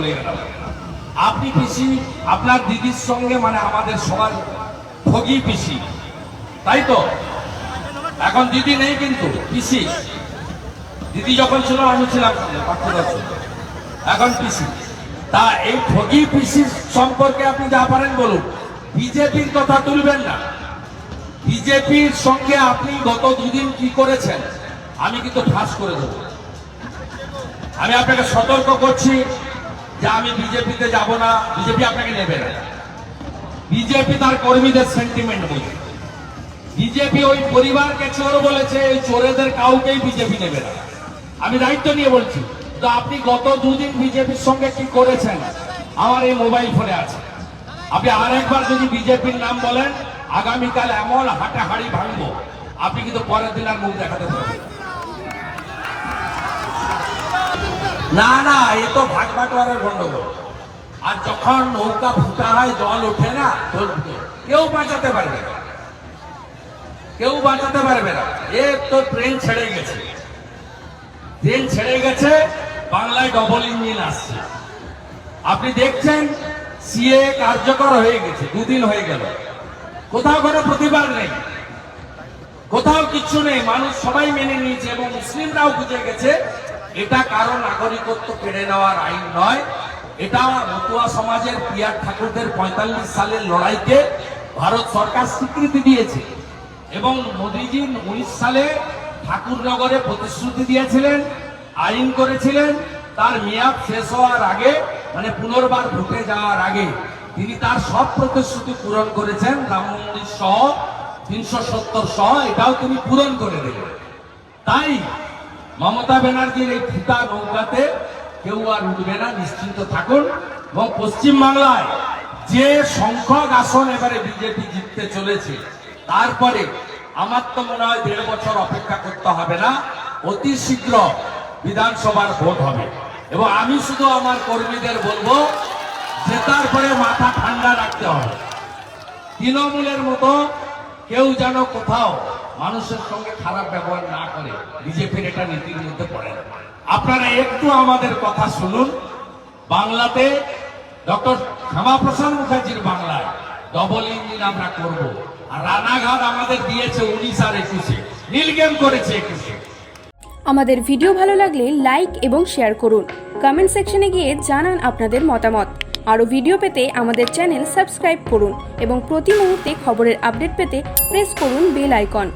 চলে গেলাম আপনি পিসি, আপনার দিদির সঙ্গে মানে আমাদের সবার ভোগী পিসি। তাই তো? এখন দিদি নেই কিন্তু, পিসি। দিদি যখন ছিল, আমি ছিলাম এখন পিসি। তা এই ঠগি পিসির সম্পর্কে আপনি যা পারেন বলুন। বিজেপির কথা তুলবেন না। বিজেপির সঙ্গে আপনি গত দুদিন কি করেছেন? আমি কিন্তু ফাঁস করে দেবো। আমি আপনাকে সতর্ক করছি। যে আমি বিজেপিতে যাব না, বিজেপি আপনাকে নেবে না। বিজেপি তার কর্মীদের সেন্টিমেন্ট বোঝে বিজেপি ওই পরিবারকে চোর বলেছে ওই চোরেদের কাউকেই বিজেপি নেবে না। আমি দায়িত্ব নিয়ে বলছি, তো আপনি গত দুদিন বিজেপির সঙ্গে কি করেছেন? আমার এই মোবাইল ফোনে আছে। আপনি আরেকবার যদি বিজেপির নাম বলেন, আগামীকাল এমন হাটে হাড়ি ভাঙবো। আপনি কিন্তু পরের দিন আর মুখ দেখাতে পারবেন না। না, এ তো ভাগ বাটোয়ারের গন্ডগোল। আর যখন নৌকা ফুটা হয়, জল ওঠে না কেউ বাঁচাতে পারবে না। কেউ বাঁচাতে পারবে না। এ তো ট্রেন ছেড়ে গেছে। ট্রেন ছেড়ে গেছে, বাংলায় ডবল ইঞ্জিন আসছে। আপনি দেখছেন, সিএ কার্যকর হয়ে গেছে, দুদিন হয়ে গেল। কোথাও কোনো প্রতিবাদ নেই। কোথাও কিচ্ছু নেই। মানুষ সবাই মেনে নিয়েছে এবং মুসলিমরাও বুঝে গেছে এটা কারও নাগরিকত্ব কেড়ে নেওয়ার আইন নয়। এটা মতুয়া সমাজের পিয়ার ঠাকুরদের পঁয়তাল্লিশ সালের লড়াইকে ভারত সরকার স্বীকৃতি দিয়েছে এবং মোদীজি উনিশ সালে ঠাকুরনগরে প্রতিশ্রুতি দিয়েছিলেন, আইন করেছিলেন। তার মেয়াদ শেষ হওয়ার আগে মানে পুনর্বার ভোটে যাওয়ার আগে তিনি তার সব প্রতিশ্রুতি পূরণ করেছেন, রাম মন্দির সহ তিনশো সত্তর সহ, এটাও তিনি পূরণ করে দিলেন। তাই মমতা ব্যানার্জির এই ফুটা নৌকাতে কেউ আর উঠবে না, নিশ্চিন্ত থাকুন। এবং পশ্চিম বাংলায় যে সংখ্যক আসন এবারে বিজেপি জিততে চলেছে, তারপরে আমার তো মনে হয় দেড় বছর অপেক্ষা করতে হবে না, অতি শীঘ্র বিধানসভার ভোট হবে। এবং আমি শুধু আমার কর্মীদের বলব জেতার পরে মাথা ঠান্ডা রাখতে হবে। তৃণমূলের মতো কেউ যেন কোথাও মানুষের সঙ্গে খারাপ ব্যবহার না করে বিজেপির এটা নীতির মধ্যে পড়ে না আপনারা একটু আমাদের কথা শুনুন। বাংলাতে ডক্টর শ্যামাপ্রসাদ মুখার্জির বাংলায় ডবল ইঞ্জিন আমরা করব। আর রানাঘাট আমাদের দিয়েছে উনিশ আর একুশে। নীলগেম করেছে একুশে। আমাদের ভিডিও ভালো লাগলে লাইক এবং শেয়ার করুন। কমেন্ট সেকশনে গিয়ে জানান আপনাদের মতামত। আরও ভিডিও পেতে আমাদের চ্যানেল সাবস্ক্রাইব করুন এবং প্রতি মুহূর্তে খবরের আপডেট পেতে প্রেস করুন বেল আইকন